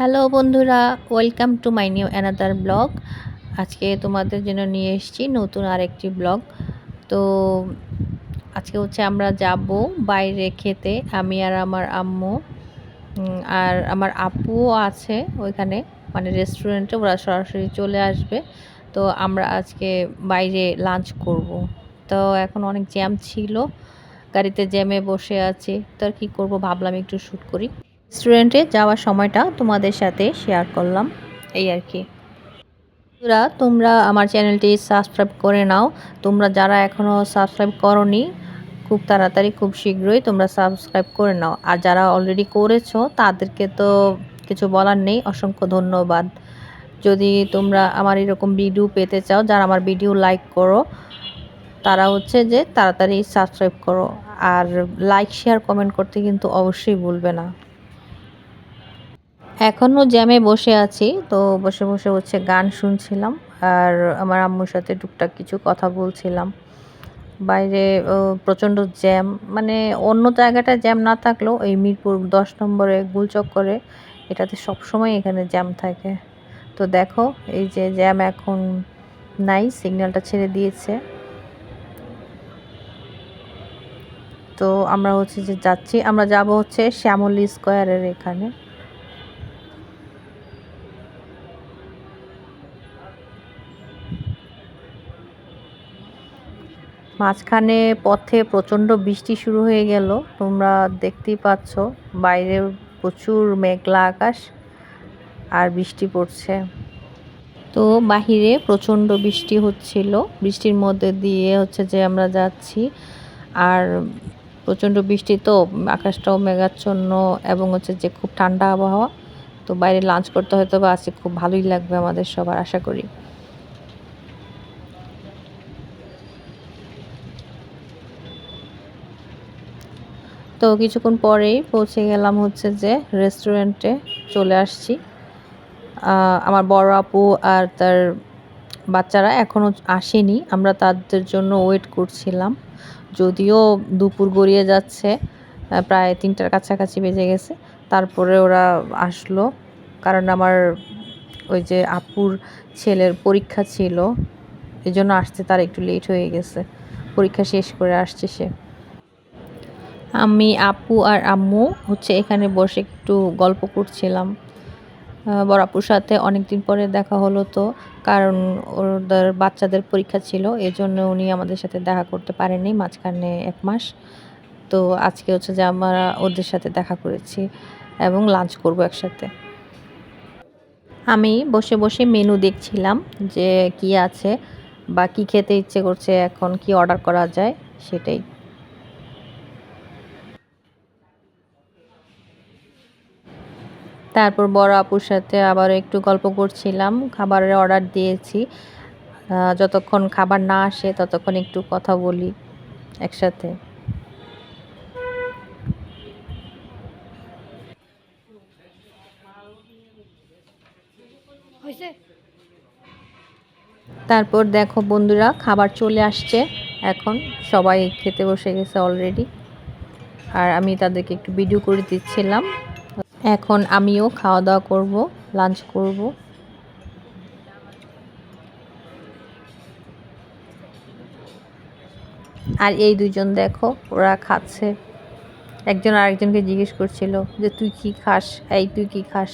Hello বন্ধুরা, welcome to my new another blog. আজকে তোমাদের জন্য নিয়ে এসেছি নতুন আরেকটি ব্লগ। তো আজকে হচ্ছে আমরা যাব বাইরে খেতে, আমি আর আমার আম্মু। আর আমার আপুও আছে ওইখানে মানে রেস্টুরেন্টে ওরা সরাসরি চলে আসবে। তো আমরা আজকে বাইরে লাঞ্চ করব। তো এখন অনেক জ্যাম ছিল, গাড়িতে জ্যামে বসে আছি। তো আর কী করব, ভাবলাম একটু শ্যুট করি। রেস্টুরেন্টে যাওয়ার সময়টা তোমাদের সাথে শেয়ার করলাম, এই আর কি। বন্ধুরা, তোমরা আমার চ্যানেলটি সাবস্ক্রাইব করে নাও। তোমরা যারা এখনও সাবস্ক্রাইব করনি, খুব তাড়াতাড়ি, খুব শীঘ্রই তোমরা সাবস্ক্রাইব করে নাও। আর যারা অলরেডি করেছ, তাদেরকে তো কিছু বলার নেই, অসংখ্য ধন্যবাদ। যদি তোমরা আমার এরকম ভিডিও পেতে চাও, যারা আমার ভিডিও লাইক করো, তারা হচ্ছে যে তাড়াতাড়ি সাবস্ক্রাইব করো। আর লাইক শেয়ার কমেন্ট করতে কিন্তু অবশ্যই ভুলবে না। এখনও জ্যামে বসে আছি, তো বসে বসে হচ্ছে গান শুনছিলাম আর আমার আম্মুর সাথে টুকটাক কিছু কথা বলছিলাম। বাইরে প্রচণ্ড জ্যাম মানে অন্য জায়গাটায় জ্যাম না থাকলেও এই মিরপুর দশ নম্বরে গুলচক্করে এটাতে সবসময় এখানে জ্যাম থাকে। তো দেখো, এই যে জ্যাম এখন নাই সিগন্যালটা ছেড়ে দিয়েছে। তো আমরা হচ্ছে যে যাচ্ছি, আমরা যাব হচ্ছে শ্যামলী স্কোয়ারের এখানে। মাঝখানে পথে প্রচণ্ড বৃষ্টি শুরু হয়ে গেল। তোমরা দেখতেই পাচ্ছ, বাইরে প্রচুর মেঘলা আকাশ আর বৃষ্টি পড়ছে। তো বাহিরে প্রচণ্ড বৃষ্টি হচ্ছিল। বৃষ্টির মধ্যে দিয়ে হচ্ছে যে আমরা যাচ্ছি। আর প্রচণ্ড বৃষ্টি তো, আকাশটাও মেঘাচ্ছন্ন এবং হচ্ছে যে খুব ঠান্ডা আবহাওয়া। তো বাইরে লাঞ্চ করতে হয়তো বা আজকে খুব ভালোই লাগবে আমাদের সবার, আশা করি। তো কিছুক্ষণ পরেই পৌঁছে গেলাম হচ্ছে যে রেস্টুরেন্টে চলে আসছি। আমার বড় আপু আর তার বাচ্চারা এখনও আসেনি। আমরা তাদের জন্য ওয়েট করছিলাম। যদিও দুপুর গড়িয়ে যাচ্ছে প্রায় তিনটার কাছাকাছি বেজে গেছে। তারপরে ওরা আসলো, কারণ আমার ওই যে আপুর ছেলের পরীক্ষা ছিল এই জন্য আসতে তার একটু লেট হয়ে গেছে। পরীক্ষা শেষ করে আসছে সে। আমি, আপু আর আম্মু হচ্ছে এখানে বসে একটু গল্প করছিলাম। বড় আপুর সাথে অনেক দিন পরে দেখা হলো তো, কারণ ওদের বাচ্চাদের পরীক্ষা ছিল, এজন্য উনি আমাদের সাথে দেখা করতে পারেনি মাঝখানে এক মাস। তো আজকে হচ্ছে যে আমরা ওদের সাথে দেখা করেছি এবং লাঞ্চ করব একসাথে। আমি বসে বসে মেনু দেখছিলাম যে কি আছে বা কি খেতে ইচ্ছে করছে, এখন কি অর্ডার করা যায় সেটাই। তারপর বড় আপুর সাথে আবার একটু গল্প করছিলাম, খাবারের অর্ডার দিয়েছি। যতক্ষণ খাবার না আসে ততক্ষণ একটু কথা বলি একসাথে। তারপর দেখো বন্ধুরা, খাবার চলে আসছে। এখন সবাই খেতে বসে গেছে অলরেডি আর আমি তাদেরকে একটু ভিডিও করে দিচ্ছিলাম। এখন আমিও খাওয়া দাওয়া করব লাঞ্চ করব। আর এই দুজন দেখো, ওরা খাচ্ছে। একজন আরেকজনকে জিজ্ঞেস করছিল যে, তুই কি খাস? এই, তুই কি খাস?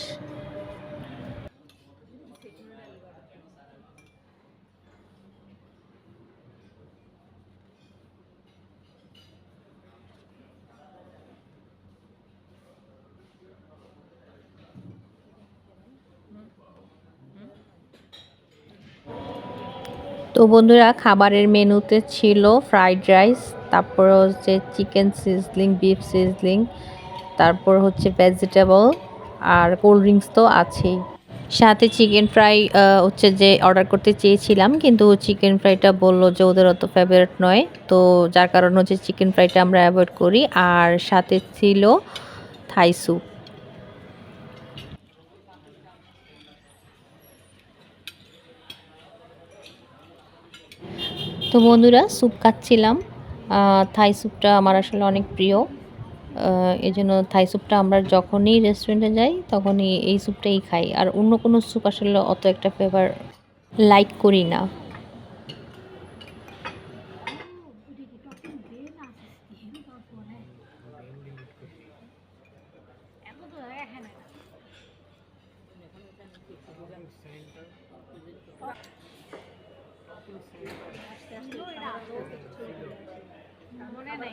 তো বন্ধুরা, খাবারের মেনুতে ছিল ফ্রাইড রাইস, তারপর হচ্ছে চিকেন সিজলিং, বিফ সিজলিং, তারপর হচ্ছে ভেজিটেবল আর কোল্ড ড্রিঙ্কস তো আছেই। সাথে চিকেন ফ্রাই হচ্ছে যে অর্ডার করতে চেয়েছিলাম, কিন্তু চিকেন ফ্রাইটা বলল যে ওদের অত ফেভারেট নয়, তো যার কারণে হচ্ছে চিকেন ফ্রাইটা আমরা অ্যাভয়েড করি। আর সাথে ছিল থাই স্যুপ। তো বন্ধুরা স্যুপ খাচ্ছিলাম। থাই স্যুপটা আমার আসলে অনেক প্রিয়। এই জন্য থাই স্যুপটা আমরা যখনই রেস্টুরেন্টে যাই, তখনই এই স্যুপটাই খাই। আর অন্য কোনো স্যুপ আসলে অত একটা ফেভার লাইক করি না।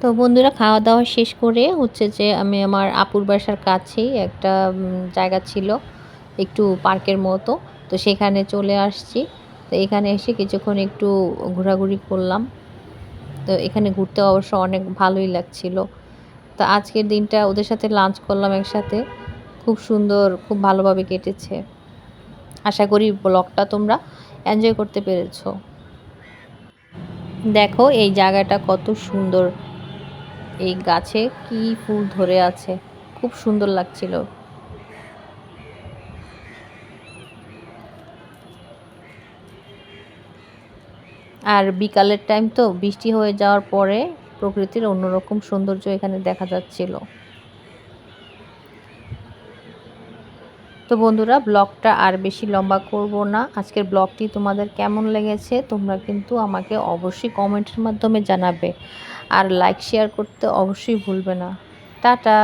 তো বন্ধুরা খাওয়া দাওয়া শেষ করে হচ্ছে যে আমি আমার আপুর বাসার কাছেই একটা জায়গা ছিল একটু পার্কের মতো। তো সেখানে চলে আসছি। তো এখানে এসে কিছুক্ষণ একটু ঘোরাঘুরি করলাম। তো এখানে ঘুরতে অবশ্য অনেক ভালোই লাগছিল। তো আজকের দিনটা ওদের সাথে লাঞ্চ করলাম একসাথে। খুব সুন্দর, খুব ভালোভাবে কেটেছে। আশা করি ব্লগটা তোমরা এনজয় করতে পেরেছ। দেখো এই জায়গাটা কত সুন্দর। এই গাছে কি ফুল ধরে আছে। খুব সুন্দর লাগছিল। আর বিকালের টাইম তো বৃষ্টি হয়ে যাওয়ার পরে প্রকৃতির অন্যরকম সৌন্দর্য এখানে দেখা যাচ্ছিল। তো বন্ধুরা, ব্লগটা আর বেশি লম্বা করব না। আজকের ব্লগটি তোমাদের কেমন লেগেছে, তোমরা কিন্তু আমাকে অবশ্যই কমেন্টের মাধ্যমে জানাবে। আর লাইক শেয়ার করতে অবশ্যই ভুলবে না। টাটা!